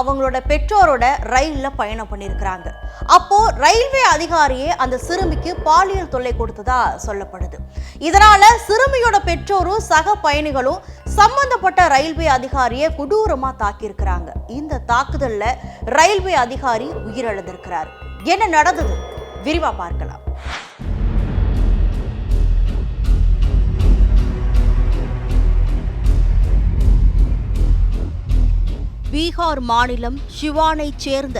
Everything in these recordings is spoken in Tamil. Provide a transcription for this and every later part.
அவங்களோட பெற்றோரோட ரயிலில் பயணம் பண்ணியிருக்கிறாங்க அப்போ ரயில்வே அதிகாரியே அந்த சிறுமிக்கு பாலியல் தொல்லை கொடுத்ததா சொல்லப்படுது. இதனால சிறுமியோட பெற்றோரும் சக பயணிகளும் சம்பந்தப்பட்ட ரயில்வே அதிகாரியை கொடூரமா தாக்கியிருக்கிறாங்க. இந்த தாக்குதல்ல ரயில்வே அதிகாரி உயிரிழந்திருக்கிறார். என்ன நடந்தது? விரிவா பார்க்கலாம். பீகார் மாநிலம் ஷிவானைச் சேர்ந்த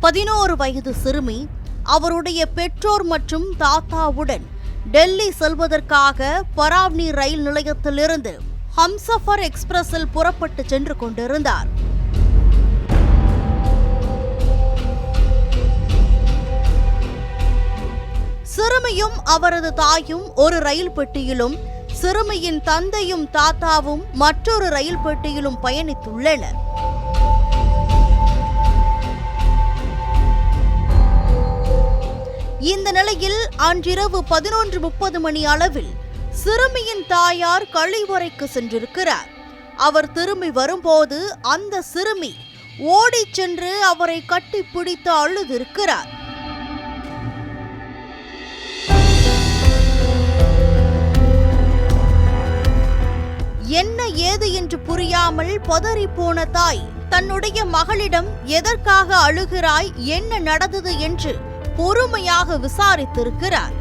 பதினோரு வயது சிறுமி அவருடைய பெற்றோர் மற்றும் தாத்தாவுடன் டெல்லி செல்வதற்காக பராவ்னி ரயில் நிலையத்திலிருந்து ஹம்சஃபர் எக்ஸ்பிரஸில் புறப்பட்டு சென்று கொண்டிருந்தார். சிறுமியும் அவரது தாயும் ஒரு ரயில் பெட்டியிலும் சிறுமியின் தந்தையும் தாத்தாவும் மற்றொரு ரயில் பெட்டியிலும் பயணித்துள்ளனர். இந்த நிலையில் அன்றிரவு பதினொன்று முப்பது மணி அளவில் சிறுமியின் தாயார் கழிவறைக்கு சென்றிருக்கிறார். அவர் திரும்பி வரும்போது அந்த சிறுமி ஓடிச் சென்று அவரை கட்டிப்பிடித்து அழுதிருக்கிறார். என்ன ஏது என்று புரியாமல் பதறி போன தாய் தன்னுடைய மகளிடம் எதற்காக அழுகிறாய் என்ன நடந்தது என்று பொறுமையாக விசாரித்திருக்கிறார்.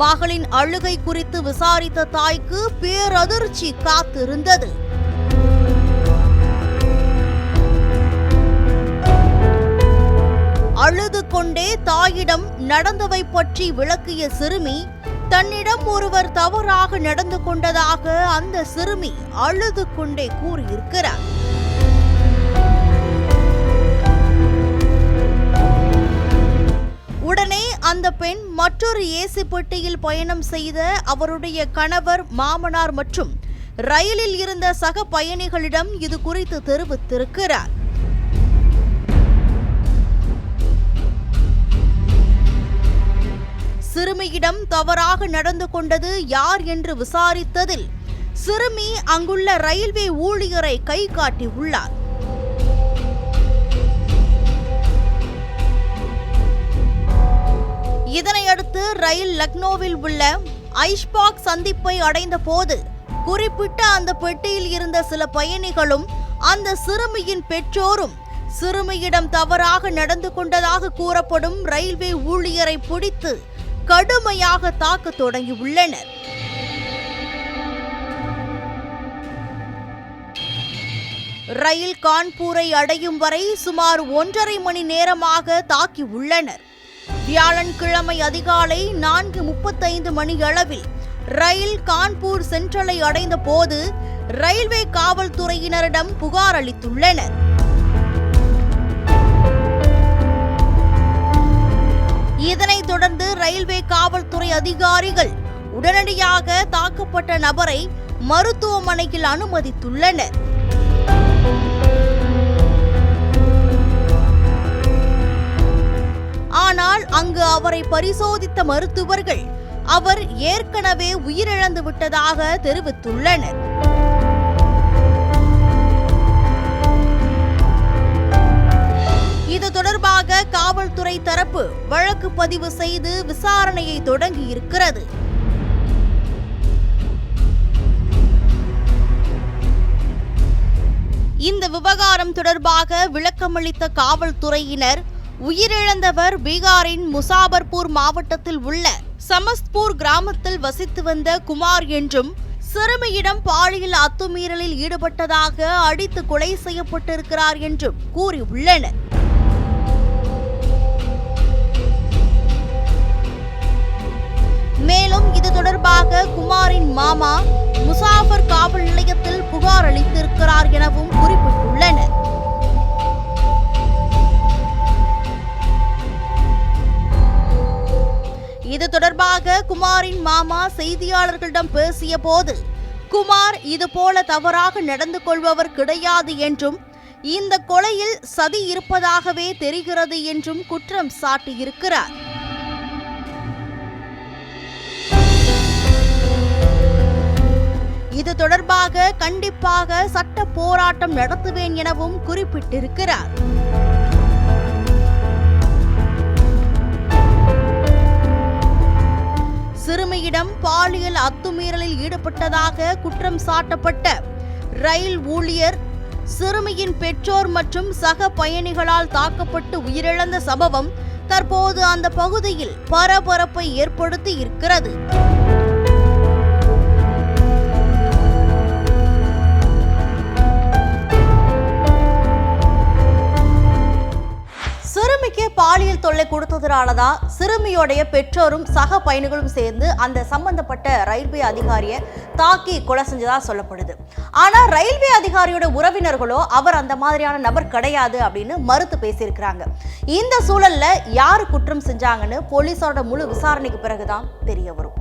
மகளின் அழுகை குறித்து விசாரித்த தாய்க்கு பேரதிர்ச்சி காத்திருந்தது. அழுது கொண்டே தாயிடம் நடந்தவை பற்றி விளக்கிய சிறுமி தன்னிடம் ஒருவர் தவறாக நடந்து கொண்டதாக அந்த சிறுமி அழுது கொண்டே கூறியிருக்கிறார். மற்றொரு ஏசி பெட்டியில் பயணம் செய்த அவருடைய கணவர் மாமனார் மற்றும் ரயிலில் இருந்த சக பயணிகளிடம் இது குறித்து தெரிவித்திருக்கிறார். சிறுமியிடம் தவறாக நடந்து கொண்டது யார் என்று விசாரித்ததில் சிறுமி அங்குள்ள ரயில்வே ஊழியரை கை காட்டி இதனையடுத்து ரயில் லக்னோவில் உள்ள ஐஷ்பாக் சந்திப்பை அடைந்த போது குறிப்பிட்ட அந்த பெட்டியில் இருந்த சில பயணிகளும் அந்த சிறுமியின் பெற்றோரும் சிறுமியிடம் தவறாக நடந்து கொண்டதாக கூறப்படும் ரயில்வே ஊழியரை பிடித்து கடுமையாக தாக்கத் தொடங்கியுள்ளனர். ரயில் கான்பூரை அடையும் வரை சுமார் ஒன்றரை மணி நேரமாக தாக்கி உள்ளனர் வியாழன்கிழமை அதிகாலை நான்கு முப்பத்தைந்து மணி அளவில் ரயில் கான்பூர் சென்ட்ரலை அடைந்த போது ரயில்வே காவல்துறையினரிடம் புகார் அளித்துள்ளனர். இதனைத் தொடர்ந்து ரயில்வே காவல்துறை அதிகாரிகள் உடனடியாக தாக்கப்பட்ட நபரை மருத்துவமனையில் அனுமதித்துள்ளனர். ஆனால் அங்கு அவரை பரிசோதித்த மருத்துவர்கள் அவர் ஏற்கனவே உயிரிழந்து விட்டதாக தெரிவித்துள்ளனர். இது தொடர்பாக காவல்துறை தரப்பு வழக்கு பதிவு செய்து விசாரணையை தொடங்கியிருக்கிறது. இந்த விவகாரம் தொடர்பாக விளக்கமளித்த காவல்துறையினர் உயிரிழந்தவர் பீகாரின் முசாபர்பூர் மாவட்டத்தில் உள்ள சமஸ்பூர் கிராமத்தில் வசித்து வந்த குமார் என்றும் சிறுமியிடம் பாலியல் அத்துமீறலில் ஈடுபட்டதாக அடித்து கொலை செய்யப்பட்டிருக்கிறார் என்றும் கூறியுள்ளனர். மேலும் இது தொடர்பாக குமாரின் மாமா முசாஃபர் காவல் நிலையத்தில் புகார் அளித்திருக்கிறார் எனவும் குறிப்பிட்டுள்ளார் இது தொடர்பாக குமாரின் மாமா செய்தியாளர்களிடம் பேசிய போது குமார் இது போல தவறாக நடந்து கொள்பவர் கிடையாது என்றும் இந்த கொலையில் சதி இருப்பதாகவே தெரிகிறது என்றும் குற்றம் சாட்டியிருக்கிறார். இது தொடர்பாக கண்டிப்பாக சட்ட போராட்டம் நடத்துவேன் எனவும் குறிப்பிட்டிருக்கிறார். மனைவியிடம் பாலியல் அத்துமீறலில் ஈடுபட்டதாக குற்றம் சாட்டப்பட்ட ரயில் ஊழியர் சிறுமியின் பெற்றோர் மற்றும் சக பயணிகளால் தாக்கப்பட்டு உயிரிழந்த சம்பவம் தற்போது அந்த பகுதியில் பரபரப்பை ஏற்படுத்தி இருக்கிறது. பாலியல் தொல்லை கொடுத்ததுனாலதான் சிறுமியோடைய பெற்றோரும் சக பயணிகளும் சேர்ந்து அந்த சம்பந்தப்பட்ட ரயில்வே அதிகாரியை தாக்கி கொலை செஞ்சதா சொல்லப்படுது. ஆனா ரயில்வே அதிகாரியோட உறவினர்களோ அவர் அந்த மாதிரியான நபர் கிடையாது அப்படின்னு மறுத்து பேசியிருக்கிறாங்க. இந்த சூழல்ல யாரு குற்றம் செஞ்சாங்கன்னு போலீஸோட முழு விசாரணைக்கு பிறகுதான் தெரிய வரும்.